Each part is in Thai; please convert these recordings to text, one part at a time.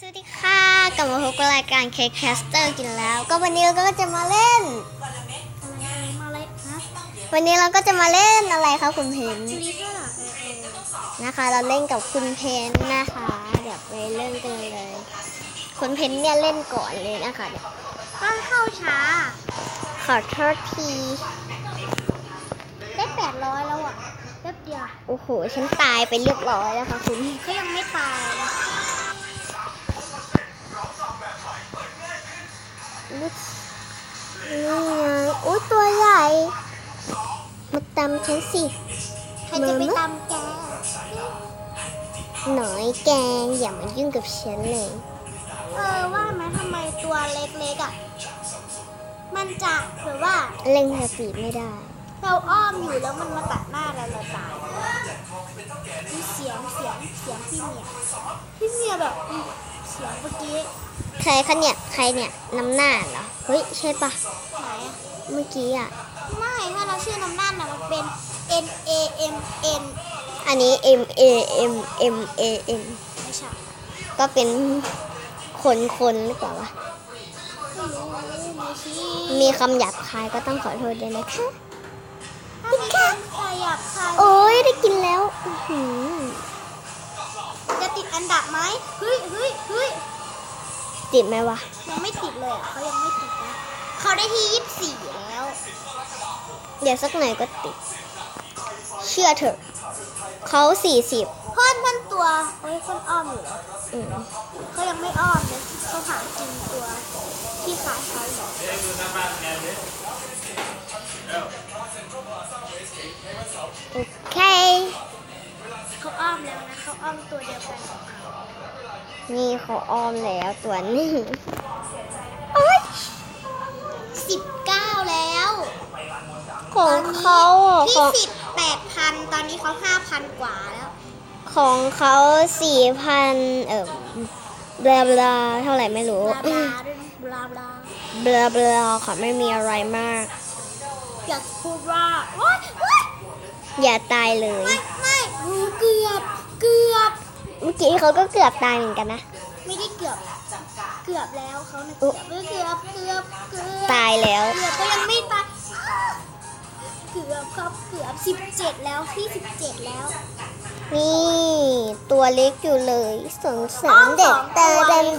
สวัสดีค่ะกลับมาพบกับรายการ K Caster กินแล้ว ก็วันนี้เราก็จะมาเล่นมาเลยฮะวันนี้เราก็จะมาเล่นอะไรคะคุณเพนจูลี่ก็หรอเออนะคะ เราเล่นกับคุณเพนนะคะเดี๋ยวไปเล่นกันเลย คุณเพนเนี่ยเล่นก่อนเลยนะคะเดี๋ยวก็เข้าช้า ขอโทษทีได้แปดร้อยแล้วอะแป๊บเดียวโอ้โหฉันตายไปเรียบร้อยแล้วค่ะคุณเขายังไม่ตาย นี่ไงอุ้ยตัวใหญ่ มาตำฉันสิใครจะไปตามแก หน่อยแกงอย่ามายุ่งกับฉันเลย เออว่าไหมทำไมตัวเล็กๆอะ มันจะแบบว่าเล่นสปีดไม่ได้ เราอ้อมอยู่แล้วมันมาตัดหน้าเราเราตายมีเสียงเสียงเสียงพี่เมียพี่เมียแบบอืมเสียงเมื่อกี้ ใครคะเนี่ย ใครเนี่ยน้ำหน้าเหรอ เฮ้ย ใช่ปะไหนอะเมื่อกี้อะ ไม่ถ้าเราชื่อน้ำหน้าน่ะมันเป็น N A M N อันนี้ M A M M A M ไม่ใช่ก็เป็นคนคนหรือเปล่าวะ ไม่รู้ไม่ชี้มีคำหยาบคายก็ต้องขอโทษด้วยนะคะ ถ้ามีคนขยับใครโอ้ยได้กินแล้ว อื้อหือจะติดอันดับไหมเฮ้ยเฮ้ยเฮ้ย ติดไหมวะ ยังไม่ติดเลยอะเขายังไม่ติดนะเขาได้ที่ยี่สิบสี่แล้ว เดี๋ยวสักหน่อยก็ติด เชื่อเถอะเขาสี่สิบเพื่อนเพื่อนตัวเฮ้ยเพื่อนอ้อมอยู่เหรออืมเขายังไม่อ้อมเลยเขาหากินตัวที่ขายเขาอยู่โอเค เขาอ้อมแล้วนะเขาอ้อมตัวเดียวกันกับเขา นี่เขาอ้อมแล้วตัวนี้โอ๊ยสิบเก้าแล้วของเขาอะที่ของสิบแปดพันตอนนี้เขาห้าพันกว่าแล้วของเขาสี่พันเอ่อบลาบลาเท่าไหร่ไม่รู้ บลาบลาด้วยนะบลาบลาบลาบลาค่ะไม่มีอะไรมาก อยากพูดว่าโอ๊ยโอ๊ยอย่าตายเลย ไม่ไม่รู้เกือบเกือบ เมื่อกี้เขาก็เกือบตายเหมือนกันนะ ไม่ได้เกือบ เกือบแล้วเขาเนี่ยอุ๊เกือบเกือบเกือบเกือบตายแล้ว เกือบก็ยังไม่ตายเกือบครับเกือบสิบเจ็ดแล้วที่สิบเจ็ดแล้ว นี่ ตัวเล็กอยู่เลยสงสารเด็กตา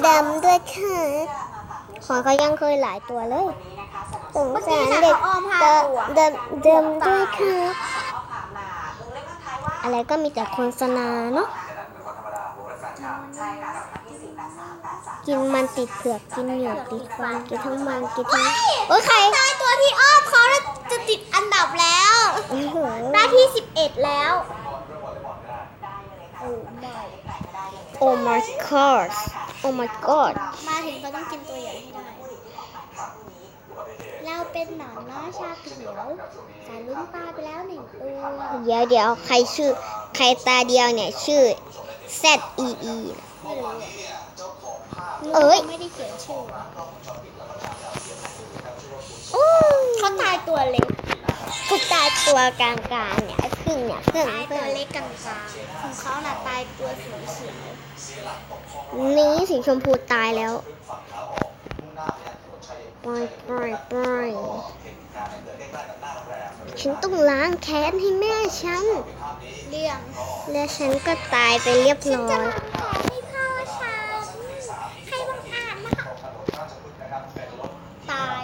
ดำๆด้วยค่ะของเขายังเคยหลายตัวเลยสงสารเด็กตาดำๆด้วยค่ะอะไรก็มีแต่โฆษณาเนาะ กินมันติดเผือกกินเหยือกติดฟันกินทั้งมันกินทั้งโอ้ยใครตายตัวที่อ้อมเขาน่ะจะติดอันดับแล้วโอ้โหได้ที่สิบเอ็ดแล้วโอ้ไม่โอ้ my god โอ้ my god มาถึงเราต้องกินตัวใหญ่ให้ได้ เราเป็นหนอนน้อยชาเขียวสายลุ้นตายไปแล้วหนึ่งตัวเดี๋ยวเดี๋ยวใครชื่อ ใครตาเดียวเนี่ย ชื่อ Z E E ไม่รู้อะ เอ้ยไม่ได้เขียนชื่อโอ้ยเขาตายตัวเล็กก็ตาตัวกลางๆเนี่ยไอ้ครึ่งเนี่ยครึ่งตายคตัรึ่วงเล็กกลางๆของเขาน่ะตายตัวสีเขียวนี้สีชมพูตายแล้วปล่อยปล่อยปล่อยฉันต้องล้างแค้นให้แม่ฉันเรื่องและฉันก็ตายไปเรียบฉันร้อจะย มาขอให้พ่อฉันใครบังอาจนะคะตาย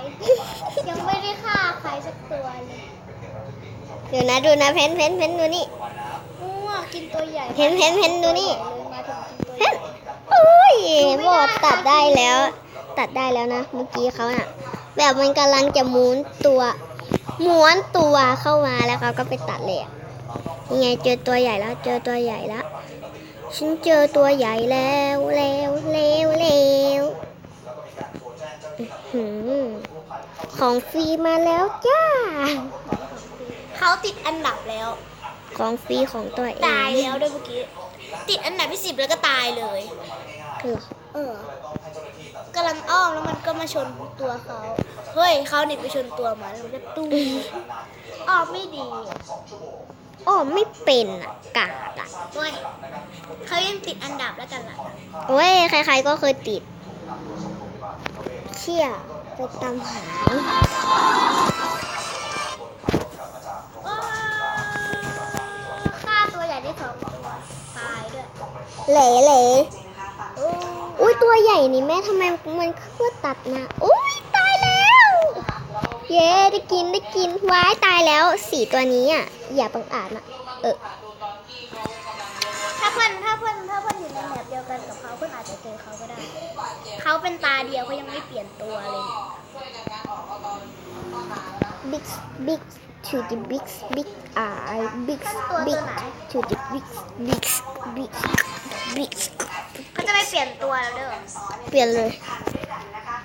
ยังไม่ได้ฆ่าใคร สักตัวเลยเดี๋ยวนะดูนะเพนเพนเพนดูนี่อ้วกินตัวใหญ่เห็นเห็นเห็นดูนี่เลยมาถึงกินตัวเพใหญ่นโอ้ยบอกตัดได้แล้ว ตัดได้แล้วนะ เมื่อกี้เขาน่ะ แบบมันกำลังจะม้วนตัวม้วนตัวเข้ามาแล้วเขาก็ไปตัดเลยอะยังไงเจอตัวใหญ่แล้ว เจอตัวใหญ่แล้วฉันเจอตัวใหญ่แล้วแล้วแล้วแล้ว ของฟรีมาแล้วจ้า เขาติดอันดับแล้ว ของฟรีของตัวเองตายแล้วด้วยเมื่อกี้ ติดอันดับที่สิบแล้วก็ตายเลยเหรอเออกำลังอ้อมแล้วมันก็มาชนตัวเขา เฮ้ยเขาหนีไปชนตัวมันแล้วมันก็ตุ้มอ้อมไม่ดีอะอ้อไม่เป็นอะกาดอะโอ้ยเขายังติดอันดับแล้วกันล่ะ โอ้ยใครๆก็เคยติดเชี่ย ไปตามหาว้าวฆ่าตัวใหญ่ได้สองตัว ตายด้วย เหล่เหล่โอ้อุ้ยตัวใหญ่นี่แม่ทำไมมันคือตัดนะอุ้ยตายแล้ว เย้ได้กินได้กินว้ายตายแล้วสี่ตัวนี้อะอย่าบังอาจนะเออถ้าเพื่อนถ้าเพื่อนถ้าเพื่อน กันกับเขาเพื่อนอาจจะเจอเขาก็ได้ เขาเป็นตาเดียวเขายังไม่เปลี่ยนตัวเลย big big to the big big eye big ตัว big ไหน to the big big big big เขาจะไม่เปลี่ยนตัวแล้วเด้อเปลี่ยนเลย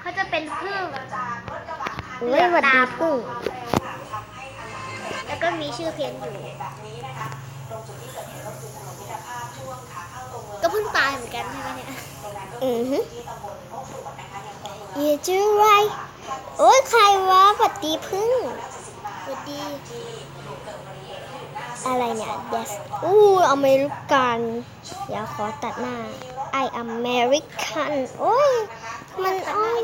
เขาจะเป็นพึ่งเว้ยหวัดดีกุ้งแล้วก็มีชื่อเพียนอยู่ก็เพิ่ง ตายเหมือนกันใช่ไหมเนี่ย อือฮึอย่าจื้อไรโอ้ยใครวะหวัดดีพึ่งสวัสดีอะไรเนี่ย yes อู้อเมริกันอย่าขอตัดหน้า I American โอ้ย มันอ้อย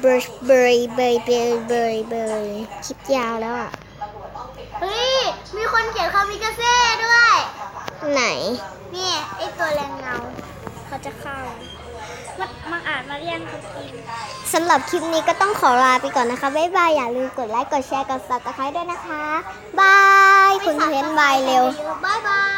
เบอร์เบอร์เบอร์เบอร์เบอร์เบอร์คลิปยาวแล้วอะ เฮ้ย มีคนเขียนคามิกาเซ่ด้วย ไหน นี่ไอตัวแรงเงา เขาจะเข้ามันมันอ่านมาเรียงเขากินสำหรับคลิปนี้ก็ต้องขอลาไปก่อนนะคะ บ๊ายบาย อย่าลืมกดไลค์ กดแชร์ กด subscribe ด้วยนะคะ บาย คุณเพนบายเร็วบายบาย